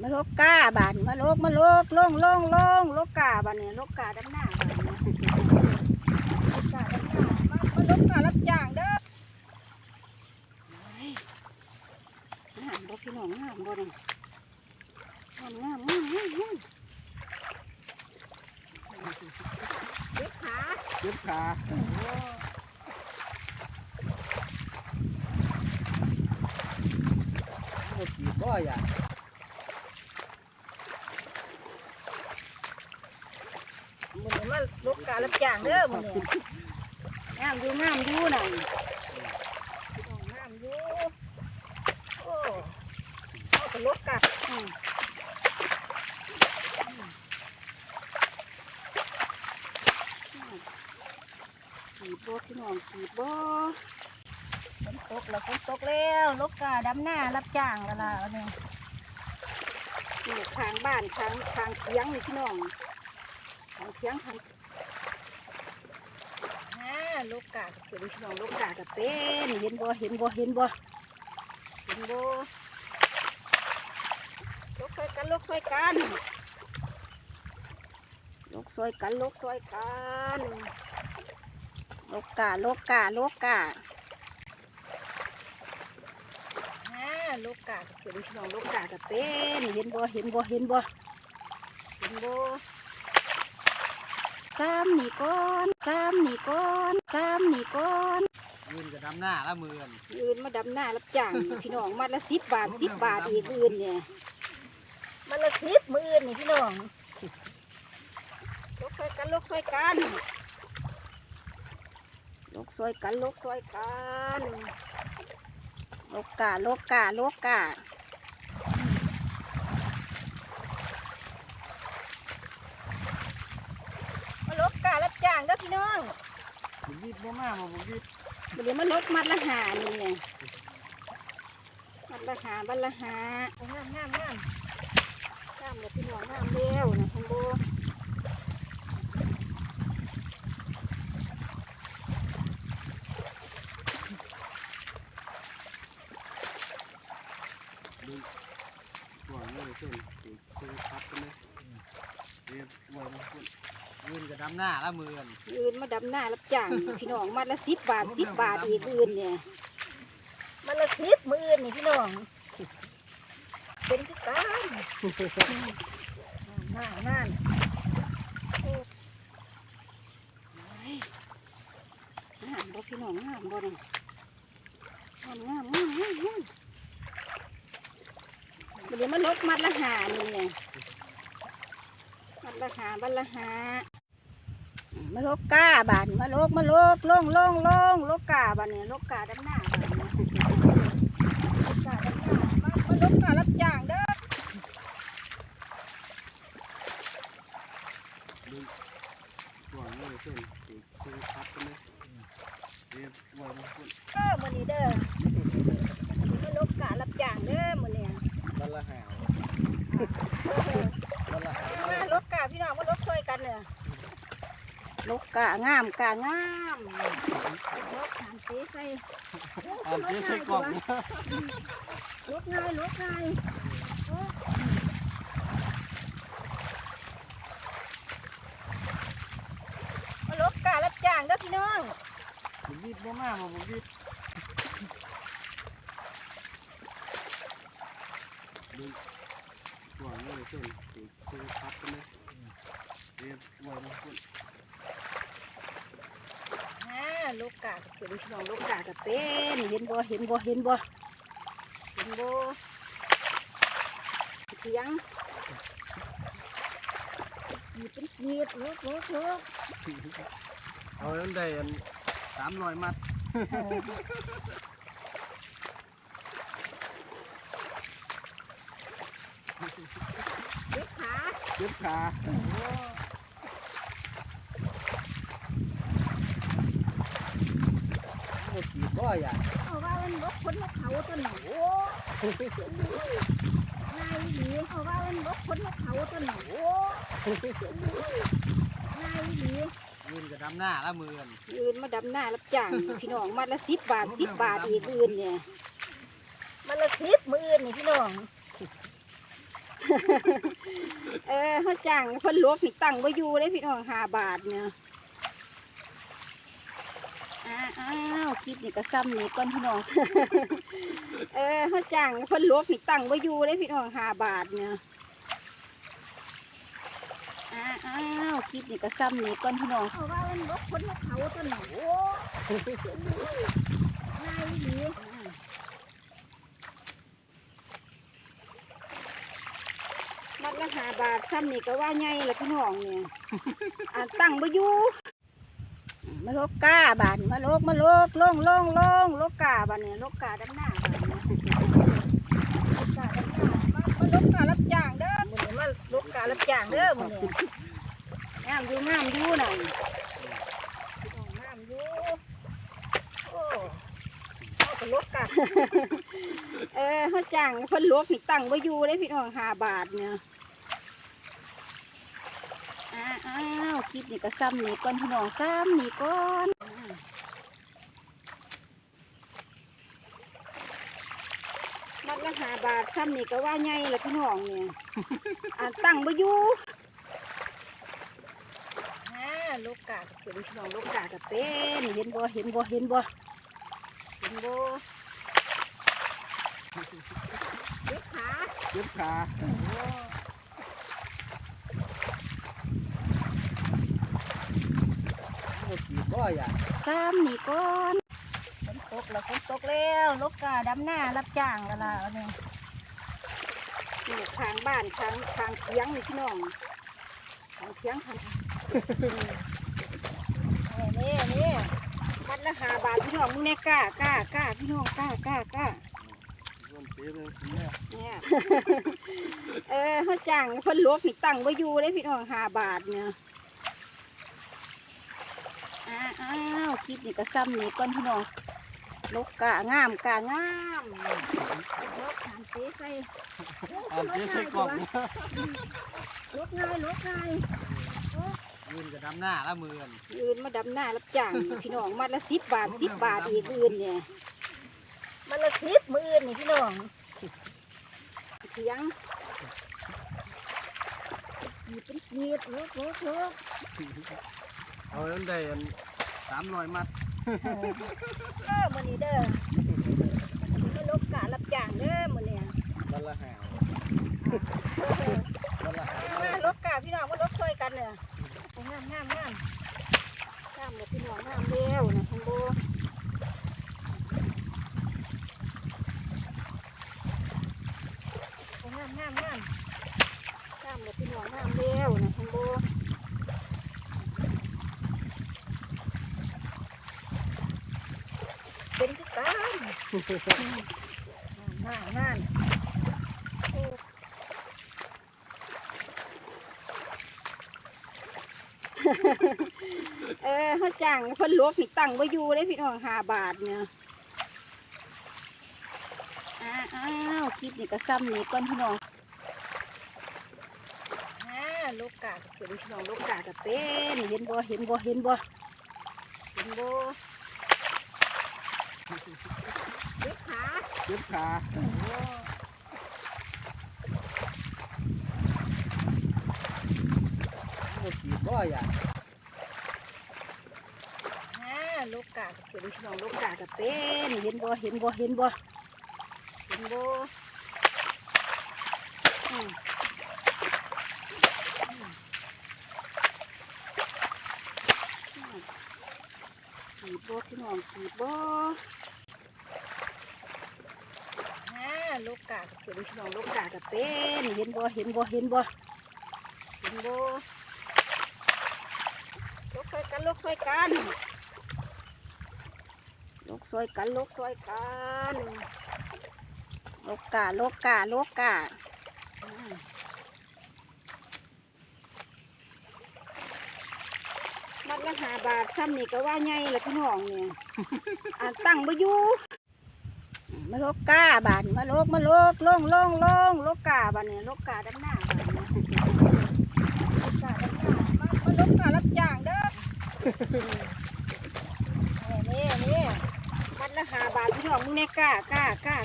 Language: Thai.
มาลกกาบานมาลกมาลกลงลงลงลกกาบานเนี่ยลกกาดำหน้าบานลกกาดำหน้ามามาลกการับจ้างเด้อเฮ้ามบ่พี่น้องงามบ่เนี่ยงามงามงามงามงามเด็กขาเจ็บขาโอ้ขี่ก็อย่ามึงมาลกการับจ้างเด้อมึงเนี่ยงามอยู่งามอยู่น่ะพี่น้องงามอยู่โอ้เอาไปลกกาอืมขีดบ่พี่น้องขีดบ่ฝนตกแล้วฝนตกแล้วลกกาดำหน้ารับจ้างแล้วล่ะเอาเนี่ยทางบ้านทางทางเทียงนี่พี่น้องทางเทียงทาง ลูกกาก็เป็นพี่น้องลูกกาก็เป็นเห็นบ่เห็นบ่เห็นบ่เห็นบ่ลูกซอยกันลูกซอยกันลูกซอยกันลูกซอยกันโลกาโลกาโลกาอ่าโลกาก็เป็นพี่น้องโลกกาก็เป็นเห็นบ่เห็นบ่เห็นบ่เห็นบ่ สามนี่ก้อนสามนี่ก้อนสามนี่ก้อนยืนกับดำหน้าละมือกันอื่นมาดำหน้ารับจ้างพี่น้องมัดละสิบบาทสิบบาทอีกอื่นเนี่ยมัดละสิบมืออื่นนี่พี่น้องลกซอยกันลกซอยกันลกซอยกันลกซอยกันลกกาลกกาลกกามาลกการับจ้างเด้อ พี่น้องบุกยิบบ่มามาบุกยิบเดี๋ยวมันลกมัดละหานี่ไงมัดละหาบัดละหาโอ้งามงามงามงามเลยพี่น้องงามเร็วนะคุณโบตัวนี้เส้นเส้นพับกันเลยเรียบไว้บางคน ยืนกับดำหน้าละมือกันอื่นมาดำหน้ารับจ้างพี่น้องมัดละสิบบาทสิบบาทอีกอื่นเนี่ยมัดละสิบมืออื่นนี่พี่น้อง เป็นคือกันนั่นนั่นโอ้ยงามบ่พี่น้องงามบ่เนี่ยงามงามงามงามงามเดี๋ยวมันลดมัดละหานี่ไงมัดละหาบัดละหา มาลกกาบานมาลกมาลกลงลงลงลกกาบานเนี่ยลกกาด้านหน้าบานเนี่ยลกกาด้านหน้ามามาลกการับจ้างเด้อตัวนี้เส้นเส้นพับกันเลยเรียบไว้บางคนเออมื้อนี้เด้อมาลกการับจ้างเด้อมื้อนี้ บัลละหาวบัลละหาว มาลกกาพี่น้องมาลกช่วยกันเนี่ยล กกางามกางามลกหานเตะใส่อ่านเจ๊ใส่กล่องลกง่ายลกง่ายโอ้มาลกการับจ้างเด้อพี่น้องบุกยิบบ่มามาบุกยิบตัวนี้เส้นเส้นพับกันเลยเรียบไว้บางคน อ่าลูกกาก็เป็นพี่น้องลูกกาก็เป็นเห็นบ่เห็นบ่เห็นบ่เห็นบ่เสียงมีเป็นเกียดลูกลูกลูกเอาอันใดอันสามร้อยมัดเด็กขาเจ็บขาโอ้ขี่ก็อย่าเอาว่ามันบกคนมาเขาตัวหนูโอ้นายหนีเอาว่ามันบกคนมาเขาตัวหนูโอ้นายหนียืนกับดำหน้าละมือกันอื่นมาดำหน้ารับจ้างพี่น้องมัดละสิบบาทสิบบาทอีกอื่นเนี่ยมัดละสิบมืออื่นนี่พี่น้องเออเขาจ้างคนลวกนี่ตั้งไว้อยู่เลยพี่น้องห้าบาทเนี่ย อ้าอ้าวคลิปนี่ก็ซ้ำนี่ก่อนพี่น้อง เออเขาจ้างคนลวกนี่ตั้งไว้อยู่เลยพี่น้องห้าบาทเนี่ยอ้าอ้าวคลิปนี่ก็ซ้ำนี่ก่อนพี่น้องเอาว่ามันลวกคนมาเขาตัวหนูโอ้ง่ายดีมัดละหาบาทซ้ำนี่ก็ว่าไงละพี่น้องเนี่ยอ่าตั้งบ่อยู่ มาโลกกาบานมาโลกมาโลกลงลงลงโลกกาบานเนี่ยโลกกาดำหน้าบานเนี่ยโลกกาดำหน้ามามาโลกการับจ้างเด้อมือมาโลกการับจ้างเด้อมือนี้งามอยู่งามอยู่น่ะน้องงามอยู่โอ้เอาไปโลกกาเออเขาจ้างคนลวกนี่ตั้งไว้อยู่เลยพี่น้องหาบาทเนี่ย อ้าอ้าวคลิปนี่ก็ซ้ำนี่ก่อนพี่น้องซ้ำนี่ก่อนมัดละห้าบาทซ้ำนี่ก็ว่าไงละพี่น้องเนี่ยอ่าตั้งไว้อยู่อ่าลูกกากับเป็นพี่น้องลูกกากับเป็นเห็นบ่เห็นบ่เห็นบ่เห็นบ่เด็กขาเจ็บขาโอ้ขี่บ่อย่าซ้ำนี่ก่อนฝนตกแล้วฝนตกแล้วลูกกาดำหน้ารับจ้างแล้วล่ะเนี่ยนี่ทางบ้านทางทางเทียงนี่พี่น้องทางเทียงทางนี่นี่นี่มัดละหาบาทพี่น้องมึงเนี่ยกล้ากล้ากล้าพี่น้องกล้ากล้ากล้าส่วนเต็มเลยเนี่ยเนี่ยเออเขาจ้างคนลวกนี่ตั้งไว้อยู่เลยพี่น้องห้าบาทเนี่ย อ้าอ้าวคลิปนี่ก็ซ้ำนี่ก่อนพี่น้องลกกะงามกะงามลกหางเตใส่อ่านเจ๊ใส่กล่องลกง่ายลกง่ายยืนกับดำหน้าละมือกันอื่นมาดำหน้ารับจ้างพี่น้องมัดละสิบบาทสิบบาทอีกอื่นเนี่ยมัดละสิบมืออื่นนี่พี่น้องเถียงมีเป็นเกียดลกลกลก เอาอันใดอันสามร้อยมัดเออมื้อนี้เด้อมาลบกะรับจ้างเด้อมื้อนี้วันละหาวันละห้ามาลบกะพี่น้องมาลบช่วยกันเด้อโอ้งามงามงามงามเลยพี่น้องงามเร็วนะคุณโบโอ้งามงามงามงามเลยพี่น้องงามเร็วนะคุณโบ เป็นทุกการงานงานโอ้เออเขาจ้างคนลวกนี่ตั้งไว้อยู่เลยพี่น้องห้าบาทเนี่ยอ้าอ้าวคลิปนี่ก็ซ้ำนี่ก่อนพี่น้องอ่าลูกกากับเป็นพี่น้องลูกกากับเป็น เห็นบ่เห็นบ่เห็นบ่เห็นบ่ เจ็บขาเจ็บขาโอ้ขี่บ่อย่าอ่าลูกกากับเป็นพี่น้องลูกกากับเป็นเห็นบ่เห็นบ่เห็นบ่เห็นบ่อืม ขีดบ่ พี่น้องขีดบ่อ่าลูกกากับเป็นพี่น้องลูกกากับเป็นเห็นบ่เห็นบ่เห็นบ่เห็นบ่ลูกช่วยกันลูกช่วยกันลูกช่วยกันลูกช่วยกันลูกกาลูกกาลูกกาอืมมัดละ หาบาทซ้ำนี่ก็ว่าไงละพี่น้องเนี่ยอ่าตั้งบ่อยู่มาโลกกาบานมาโลกมาโลกล่งล่งล่งโลกกาบานเนี่ยโลกกาดำหน้าบานเนี่ยโลกกาดำหน้ามามาโลกการับจ้างเด้อนี่นี่นี่มัดละหาบาทพี่น้องมึงเนี่ยกล้ากล้ากล้า